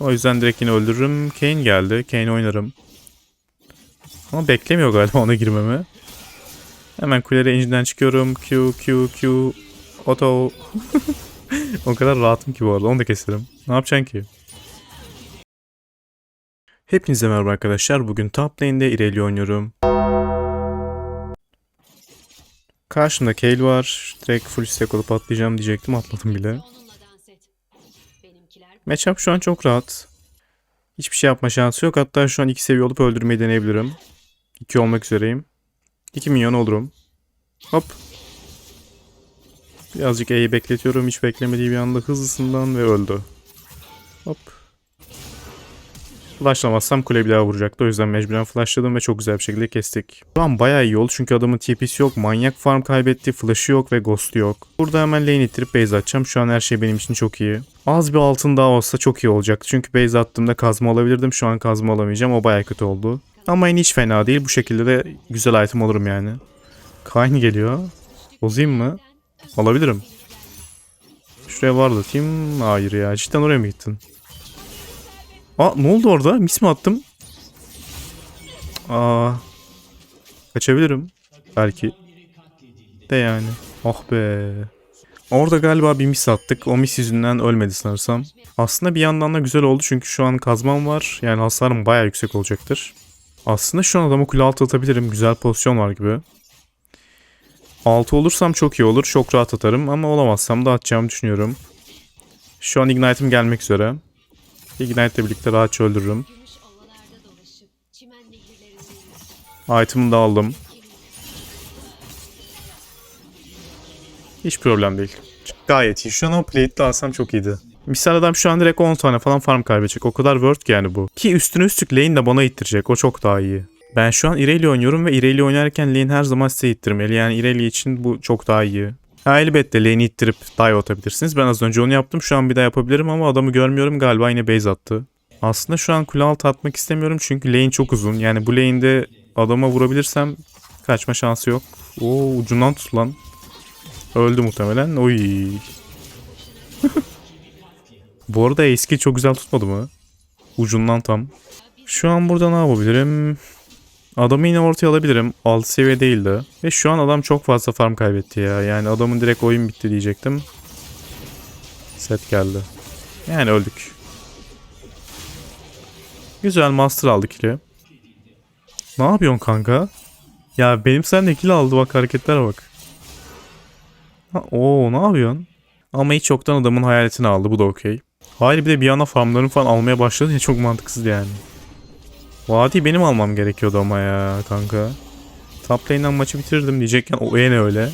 O yüzden direkt yine öldürürüm. Kane geldi. Kane oynarım. Ama beklemiyor galiba ona girmemi. Hemen kulere engine'den çıkıyorum. Q, Q, Q. Auto. o kadar rahatım ki bu arada. Onu da keserim. Ne yapacaksın ki? Hepinize merhaba arkadaşlar. Bugün top lane'de Irelia oynuyorum. Karşımda Kayle var. Direkt full stack olup atlayacağım diyecektim. Atladım bile. Matchup şu an çok rahat. Hiçbir şey yapma şansı yok. Hatta şu an iki seviye olup öldürmeyi deneyebilirim. İki olmak üzereyim. İki milyon olurum. Hop. Birazcık E'yi bekletiyorum. Hiç beklemediği bir anda hızlısından ve öldü. Hop. Flashlamazsam kule bir daha vuracaktı. O yüzden mecburen flashladım ve çok güzel bir şekilde kestik. Şu an bayağı iyi oldu çünkü adamın TP'si yok. Manyak farm kaybetti. Flash'ı yok ve ghost'u yok. Burada hemen lane ittirip base atacağım. Şu an her şey benim için çok iyi. Az bir altın daha olsa çok iyi olacaktı. Çünkü base attığımda kazma alabilirdim. Şu an kazma alamayacağım. O bayağı kötü oldu. Ama yine hiç fena değil. Bu şekilde de güzel item olurum yani. Kayn geliyor. Bozayım mı? Alabilirim. Şuraya var da atayım. Hayır ya. Cidden oraya mı gittin? Aa ne oldu orada? Mis mi attım? Aa. Kaçabilirim. Belki. De yani. Oh be. Orada galiba bir mis attık. O mis yüzünden ölmedi sanırsam. Aslında bir yandan da güzel oldu çünkü şu an kazmam var. Yani hasarım bayağı yüksek olacaktır. Aslında şu an adamı kule altı atabilirim. Güzel pozisyon var gibi. 6 olursam çok iyi olur. Çok rahat atarım ama olamazsam da atacağımı düşünüyorum. Şu an Ignite'im gelmek üzere. Ignite ile birlikte rahatça öldürürüm. Item'ını da aldım. Hiç problem değil. Gayet iyi. Şu an o plate'le alsam çok iyiydi. Misal adam şu an direkt 10 tane falan farm kaybedecek. O kadar worth yani bu. Ki üstüne üstlük lane de bana ittirecek. O çok daha iyi. Ben şu an Irelia oynuyorum ve Irelia oynarken lane her zaman size ittirmeli. Yani Irelia için bu çok daha iyi. Ha elbette lane'i ittirip dive atabilirsiniz. Ben az önce onu yaptım. Şu an bir daha yapabilirim ama adamı görmüyorum. Galiba yine base attı. Aslında şu an kule altı atmak istemiyorum çünkü lane çok uzun. Yani bu lane'de adama vurabilirsem kaçma şansı yok. Oo ucundan tut lan. Öldü muhtemelen. Oy. bu arada eski çok güzel tutmadı mı? Ucundan tam. Şu an burada ne yapabilirim? Adamı yine ortaya alabilirim. Alt seviye değildi. Ve şu an adam çok fazla farm kaybetti ya. Yani adamın direkt oyun bitti diyecektim. Set geldi. Yani öldük. Güzel master aldık kili. Ne yapıyorsun kanka? Ya benim sen de kill aldı bak hareketlere bak. Ha, oo ne yapıyorsun? Ama hiç yoktan adamın hayaletini aldı bu da okey. Hayır bir de bir yana farmlarını falan almaya başladı ya çok mantıksız yani. Vadi benim almam gerekiyordu ama ya kanka. Top maçı bitirdim diyecekken o e ne öyle.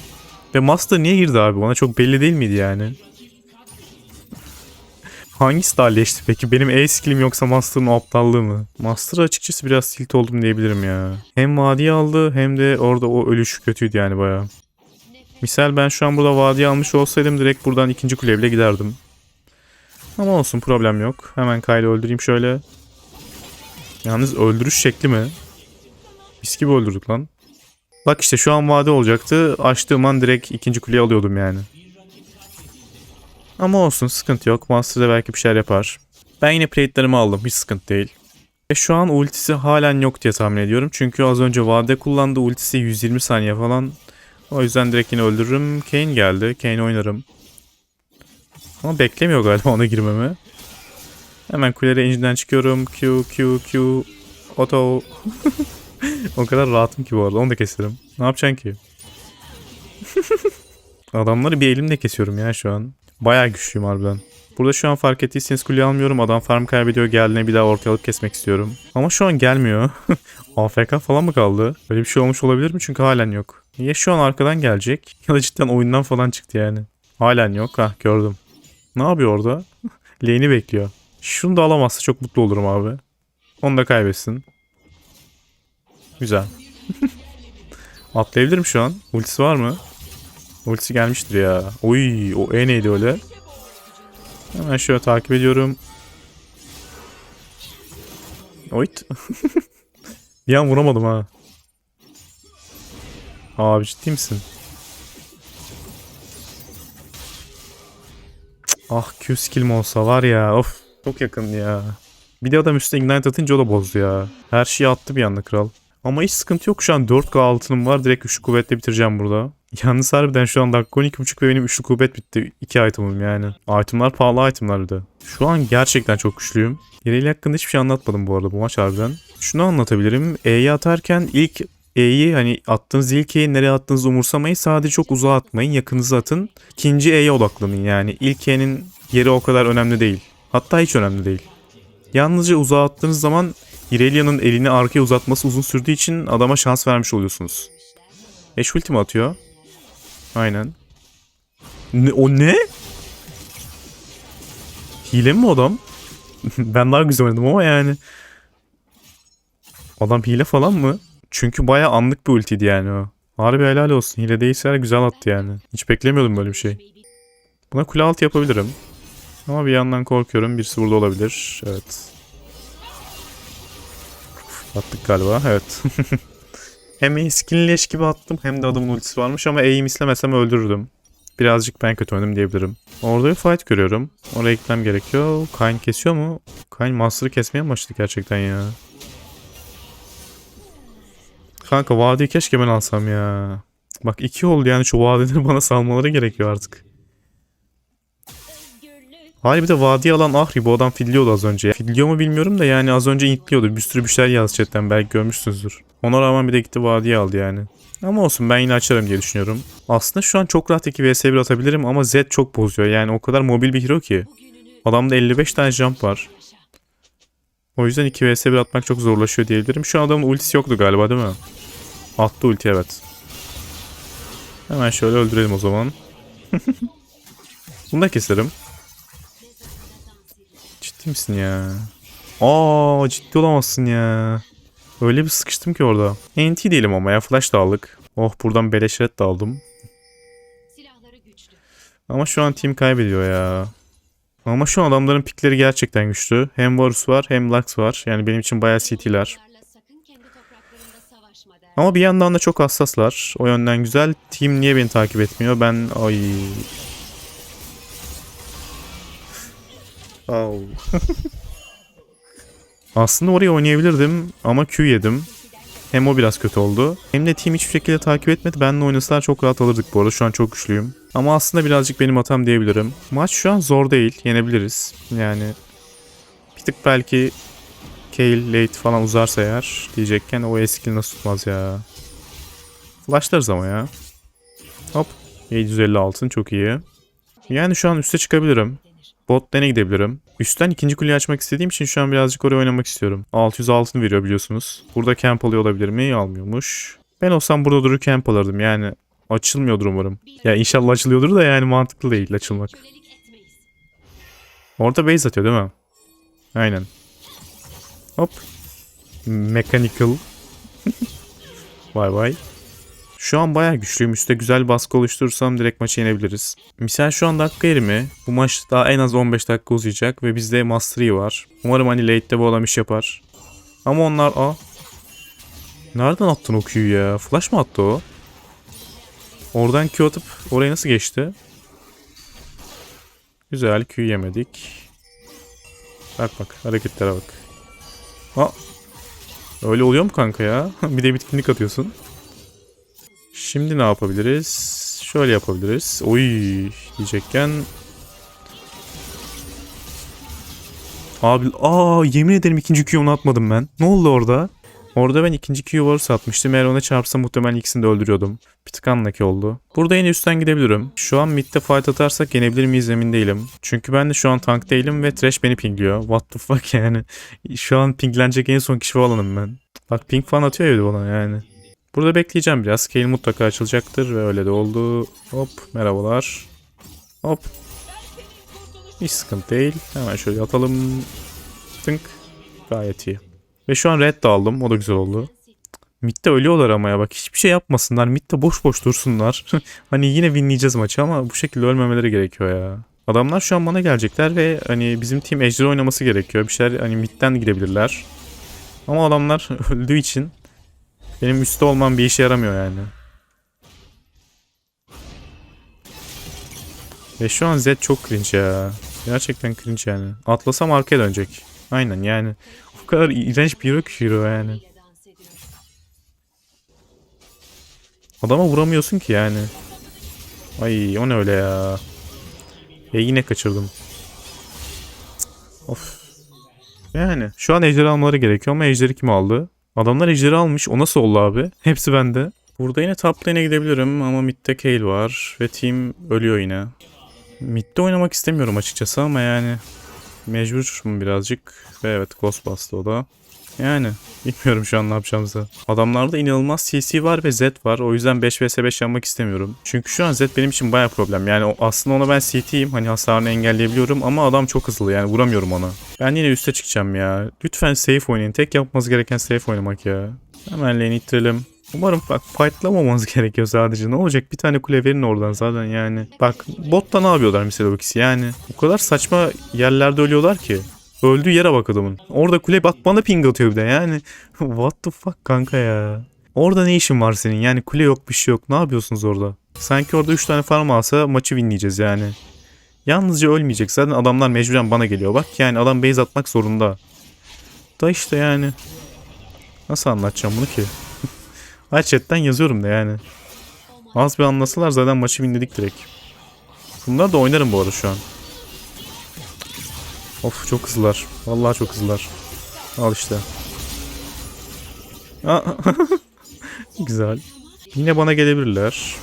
Ve Master niye girdi abi? Bana çok belli değil miydi yani? Hangisi daha peki? Benim E skillim yoksa Master'ın aptallığı mı? Master açıkçası biraz tilt oldum diyebilirim ya. Hem vadiyi aldı hem de orada o ölüş kötüydü yani baya. Misal ben şu an burada vadiyi almış olsaydım direkt buradan ikinci kuleye bile giderdim. Ama olsun problem yok. Hemen Kyle'ı öldüreyim şöyle. Yalnız öldürüş şekli mi? Mis gibi öldürdük lan. Bak işte şu an vade olacaktı. Açtığım an direkt ikinci kuleyi alıyordum yani. Ama olsun sıkıntı yok. Master da belki bir şeyler yapar. Ben yine plate'lerimi aldım. Hiç sıkıntı değil. Ve şu an ultisi halen yok diye tahmin ediyorum. Çünkü az önce vade kullandı. Ultisi 120 saniye falan. O yüzden direkt yine öldürürüm. Kane geldi. Kane oynarım. Ama beklemiyor galiba ona girmemi. Hemen kulere engine'den çıkıyorum. Q, Q, Q. Auto. o kadar rahatım ki bu arada. Onu da keserim. Ne yapacaksın ki? Adamları bir elimle kesiyorum ya şu an. Bayağı güçlüyüm harbiden. Burada şu an fark ettiyseniz kuleyi almıyorum. Adam farm kaybediyor. Geldiğine bir daha ortaya alıp kesmek istiyorum. Ama şu an gelmiyor. AFK falan mı kaldı? Böyle bir şey olmuş olabilir mi? Çünkü halen yok. Ya şu an arkadan gelecek ya da cidden oyundan falan çıktı yani. Halen yok. Hah gördüm. Ne yapıyor orada? Lane'i bekliyor. Şunu da alamazsa çok mutlu olurum abi. Onu da kaybetsin. Güzel. Atlayabilirim şu an. Ultisi var mı? Ultisi gelmiştir ya. Oy, o E neydi öyle? Hemen şöyle takip ediyorum. Oyt. Bir an vuramadım ha. Abi ciddi misin? Ah Q skill'im olsa var ya of. Çok yakın ya. Bir de adam üstüne ignite atınca o da bozdu ya. Her şeyi attı bir anda kral. Ama hiç sıkıntı yok şu an 4K altınım var. Direkt üçlü kuvvetle bitireceğim burada. Yalnız harbiden şu an dakika 12.5 ve benim üçlü kuvvet bitti. 2 itemim yani. Itemlar pahalı itemlar bir de. Şu an gerçekten çok güçlüyüm. Irelia hakkında hiçbir şey anlatmadım bu arada bu maç harbiden. Şunu anlatabilirim. E'yi atarken ilk E'yi hani attığınız ilk E'yi nereye attığınızı umursamayın. Sadece çok uzağa atmayın. Yakınıza atın. İkinci E'ye odaklanın yani. İlk E'nin yeri o kadar önemli değil. Hatta hiç önemli değil. Yalnızca uzağa attığınız zaman Irelia'nın elini arkaya uzatması uzun sürdüğü için adama şans vermiş oluyorsunuz. Eş ulti mi atıyor? Aynen. Ne, o ne? Hile mi adam? ben daha güzel oynadım ama yani. Adam hile falan mı? Çünkü baya anlık bir ultiydi yani o. Harbi helal olsun. Hile değilse güzel attı yani. Hiç beklemiyordum böyle bir şey. Buna kule altı yapabilirim. Ama bir yandan korkuyorum. Birisi burada olabilir. Evet. Attık galiba. Evet. hem E'skin leş gibi attım hem de adamın ultisi varmış ama E'yi mislemesem öldürürdüm. Birazcık ben kötü oynadım diyebilirim. Orada bir fight görüyorum. Oraya gitmem gerekiyor. Kayn kesiyor mu? Kayn Master'ı kesmeye başladı gerçekten ya? Kanka vadiyi keşke ben alsam ya. Bak iki oldu yani şu vadileri bana salmaları gerekiyor artık. Hayır bir de vadi alan Ahri bu adam fidliyordu az önce. Fidliyor mu bilmiyorum da yani az önce intliyordu. Bir sürü bir şeyler yaz chatten belki görmüşsünüzdür. Ona rağmen bir de gitti vadiyi aldı yani. Ama olsun ben yine açarım diye düşünüyorum. Aslında şu an çok rahat 2 vs 1 atabilirim ama Zed çok bozuyor. Yani o kadar mobil bir hero ki. Adamda 55 tane jump var. O yüzden 2 vs 1 atmak çok zorlaşıyor diyebilirim. Şu an adamın ultisi yoktu galiba değil mi? Attı ulti evet. Hemen şöyle öldürelim o zaman. Bunu da keserim. Ciddi misin ya? Aa ciddi olamazsın ya. Öyle bir sıkıştım ki orada. NT değilim ama ya flash da aldık. Oh buradan beleş red de aldım. Ama şu an team kaybediyor ya. Ama şu an adamların pikleri gerçekten güçlü. Hem Varus var hem Lux var. Yani benim için bayağı CT'ler. Ama bir yandan da çok hassaslar. O yönden güzel. Team niye beni takip etmiyor? Ben ay. Aslında oraya oynayabilirdim ama Q yedim. Hem o biraz kötü oldu. Hem de team hiçbir şekilde takip etmedi. Benle oynasalar çok rahat alırdık bu arada. Şu an çok güçlüyüm. Ama aslında birazcık benim hatam diyebilirim. Maç şu an zor değil. Yenebiliriz. Yani bir tık belki Kale late falan uzarsa eğer diyecekken o eskili nasıl tutmaz ya. Flashlarız ama ya. Hop. 750 altın çok iyi. Yani şu an üste çıkabilirim. Bot lane'e gidebilirim. Üstten ikinci kuleyi açmak istediğim için şu an birazcık oraya oynamak istiyorum. 600 altın veriyor biliyorsunuz. Burada camp alıyor olabilir mi? Almıyormuş. Ben olsam burada durur camp alırdım yani. Açılmıyordur umarım. Ya inşallah açılıyordur da yani mantıklı değil açılmak. Orada base atıyor değil mi? Aynen. Hop. Mechanical. Bay bay. Şu an bayağı güçlüyüm. Üste güzel baskı oluşturursam direkt maçı yenebiliriz. Misal şu an dakika 20. Bu maç daha en az 15 dakika uzayacak ve bizde Master Yi var. Umarım hani late'de bu adam iş yapar. Ama onlar... Aa. Nereden attın o Q'yu ya? Flash mı attı o? Oradan Q atıp oraya nasıl geçti? Güzel Q yemedik. Bak bak hareketlere bak. Aa. Öyle oluyor mu kanka ya? bir de bitkinlik atıyorsun. Şimdi ne yapabiliriz? Şöyle yapabiliriz. Oy diyecekken. Abi aa yemin ederim ikinci Q'yu onu atmadım ben. Ne oldu orada? Orada ben ikinci Q'yu varsa atmıştım. Eğer ona çarpsa muhtemelen ikisini de öldürüyordum. Bir tık unlucky oldu. Burada yine üstten gidebilirim. Şu an midde fight atarsak yenebilir miyiz emin değilim. Çünkü ben de şu an tank değilim ve Thresh beni pingliyor. What the fuck yani. Şu an pinglenecek en son kişi falanım ben. Bak ping falan atıyor ya bir de bana yani. Burada bekleyeceğim biraz. Scale mutlaka açılacaktır ve öyle de oldu. Hop merhabalar. Hop. Hiç sıkıntı değil. Hemen şöyle atalım. Tınk. Gayet iyi. Ve şu an red de aldım. O da güzel oldu. Mid'de ölüyorlar ama ya bak hiçbir şey yapmasınlar. Mid'de boş boş dursunlar. hani yine winleyeceğiz maçı ama bu şekilde ölmemeleri gerekiyor ya. Adamlar şu an bana gelecekler ve hani bizim team ejder oynaması gerekiyor. Bir şeyler hani mid'den gidebilirler. Ama adamlar öldüğü için benim üstte olmam bir işe yaramıyor yani. Ve şu an Zed çok cringe ya. Gerçekten cringe yani. Atlasam arkaya dönecek. Aynen yani. O kadar iğrenç bir hero ki Shiro yani. Adama vuramıyorsun ki yani. Ay o ne öyle ya. E yine kaçırdım. Of. Yani şu an ejderi almaları gerekiyor ama ejderi kim aldı? Adamlar ejderi almış. O nasıl oldu abi? Hepsi bende. Burada yine top lane'e gidebilirim ama midde Kayle var ve team ölüyor yine. Midde oynamak istemiyorum açıkçası ama yani mecburum birazcık. Ve evet Ghost bastı o da. Yani bilmiyorum şu an ne yapacağımızı. Adamlarda inanılmaz CC var ve Z var. O yüzden 5 vs 5 yapmak istemiyorum. Çünkü şu an Z benim için baya problem. Yani aslında ona ben CT'yim. Hani hasarını engelleyebiliyorum ama adam çok hızlı yani vuramıyorum ona. Ben yine üste çıkacağım ya. Lütfen safe oynayın. Tek yapmanız gereken safe oynamak ya. Hemen lane ittirelim. Umarım bak fightlamamanız gerekiyor sadece. Ne olacak bir tane kule verin oradan zaten yani. Bak botta ne yapıyorlar mesela o ikisi yani. O kadar saçma yerlerde ölüyorlar ki. Öldüğü yere bak adamın. Orada kule bak bana ping atıyor bir de yani. What the fuck kanka ya. Orada ne işin var senin? Yani kule yok bir şey yok. Ne yapıyorsunuz orada? Sanki orada 3 tane farm alsa maçı winleyeceğiz yani. Yalnızca ölmeyecek. Zaten adamlar mecburen bana geliyor. Bak yani adam base atmak zorunda. Da işte yani. Nasıl anlatacağım bunu ki? Her chatten yazıyorum da yani. Az bir anlasalar zaten maçı winledik direkt. Bunlar da oynarım bu arada şu an. Of çok hızlılar. Vallahi çok hızlılar. Al işte. Güzel. Yine bana gelebilirler.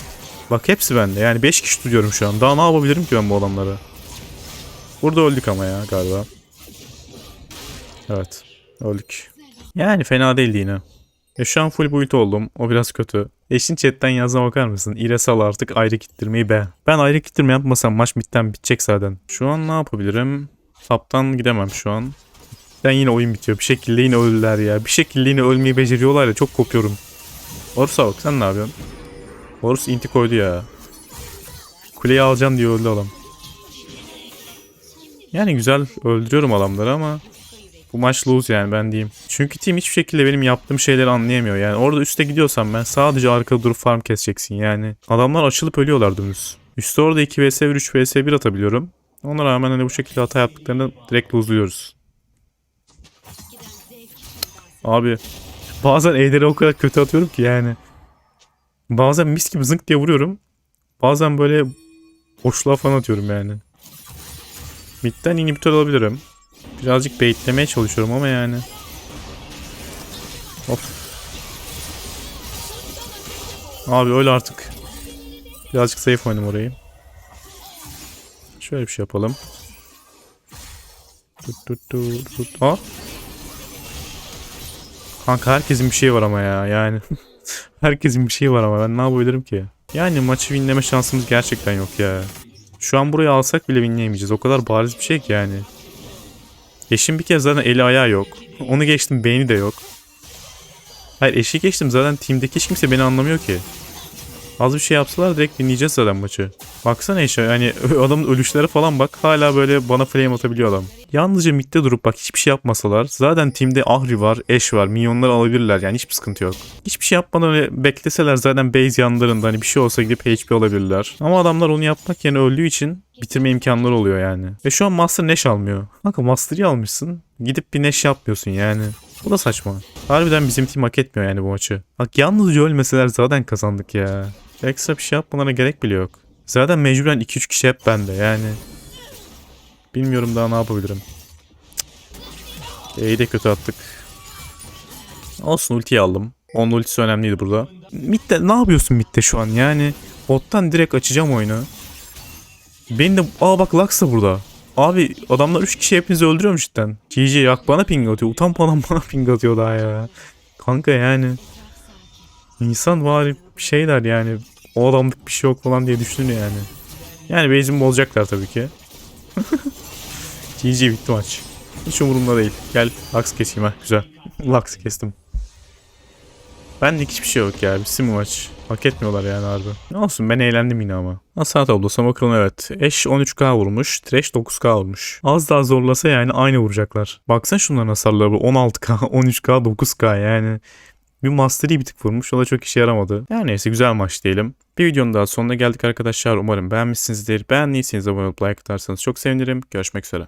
Bak hepsi bende. Yani 5 kişi tutuyorum şu an. Daha ne yapabilirim ki ben bu adamlara? Burada öldük ama ya galiba. Evet. Öldük. Yani fena değildi yine. E şu an full build oldum. O biraz kötü. Eşin chatten yazına bakar mısın? İre sal artık ayrı kittirmeyi be. Ben ayrı kittirme yapmasam maç bitten bitecek zaten. Şu an ne yapabilirim? Taptan gidemem şu an. Ben yine oyun bitiyor. Bir şekilde yine öldüler ya. Bir şekilde yine ölmeyi beceriyorlar ya. Çok kopuyorum. Horus'a bak sen ne yapıyorsun? Horus inti koydu ya. Kuleyi alacağım diye öldü adam. Yani güzel öldürüyorum adamları ama bu maç lose yani ben diyeyim. Çünkü team hiçbir şekilde benim yaptığım şeyleri anlayamıyor. Yani orada üste gidiyorsam ben sadece arkada durup farm keseceksin yani. Adamlar açılıp ölüyorlar dümdüz. Üste orada 2 vs 1 3 vs 1 atabiliyorum. Ona rağmen hani bu şekilde hata yaptıklarını direkt dans Abi bazen Ejder'e o kadar kötü atıyorum ki yani. Bazen mis gibi zınk diye vuruyorum. Bazen böyle boşluğa falan atıyorum yani. Mid'den inhibitor alabilirim. Birazcık baitlemeye çalışıyorum ama yani. Of. Abi öyle artık. Birazcık safe oynayayım orayı. Şöyle bir şey yapalım. Tut tut tut tut. Aa. Kanka herkesin bir şeyi var ama ya yani. herkesin bir şeyi var ama ben ne yapabilirim ki? Yani maçı winleme şansımız gerçekten yok ya. Şu an burayı alsak bile winleyemeyeceğiz. O kadar bariz bir şey ki yani. Eşim bir kez zaten eli ayağı yok. Onu geçtim beyni de yok. Hayır eşi geçtim zaten team'deki hiç kimse beni anlamıyor ki. Az bir şey yapsalar direkt dinleyeceğiz zaten maçı. Baksana eşe yani adamın ölüşlere falan bak hala böyle bana flame atabiliyor adam. Yalnızca midde durup bak hiçbir şey yapmasalar zaten team'de Ahri var, Eş var, minyonlar alabilirler yani hiçbir sıkıntı yok. Hiçbir şey yapmadan öyle bekleseler zaten base yanlarında hani bir şey olsa gidip HP alabilirler. Ama adamlar onu yapmak yerine öldüğü için bitirme imkanları oluyor yani. Ve şu an Master Neş almıyor. Kanka Master'ı almışsın gidip bir Neş yapmıyorsun yani. Bu da saçma. Harbiden bizim team hak etmiyor yani bu maçı. Bak yalnızca ölmeseler zaten kazandık ya. Ekstra bir şey yapmalarına gerek bile yok. Zaten mecburen 2-3 kişi hep bende yani. Bilmiyorum daha ne yapabilirim. E'yi de kötü attık. Olsun ultiyi aldım. Onun ultisi önemliydi burada. Mid'de ne yapıyorsun mid'de şu an yani? Bottan direkt açacağım oyunu. Beni de... Aa bak Lux da burada. Abi adamlar 3 kişi hepinizi öldürüyormuş cidden. GG yak bana ping atıyor. Utanmadan bana ping atıyor daha ya. Kanka yani. İnsan var şeyler yani. O adamlık bir şey yok falan diye düşünüyor yani. Yani base'imi bozacaklar tabii ki. GG bitti maç. Hiç umurumda değil. Gel Lux keseyim ha güzel. Lux kestim. Benlik hiçbir şey yok ya. Bitsin bu maç. Hak etmiyorlar yani harbi. Ne olsun ben eğlendim yine ama. Hasar tablosu bakalım evet. Eş 13k vurmuş. Trash 9k vurmuş. Az daha zorlasa yani aynı vuracaklar. Baksana şunların hasarları bu. 16k, 13k, 9k yani. Bir Master Yi bir tık vurmuş. O da çok işe yaramadı. Yani neyse güzel maç diyelim. Bir videonun daha sonuna geldik arkadaşlar. Umarım beğenmişsinizdir. Beğendiyseniz abone olup like atarsanız çok sevinirim. Görüşmek üzere.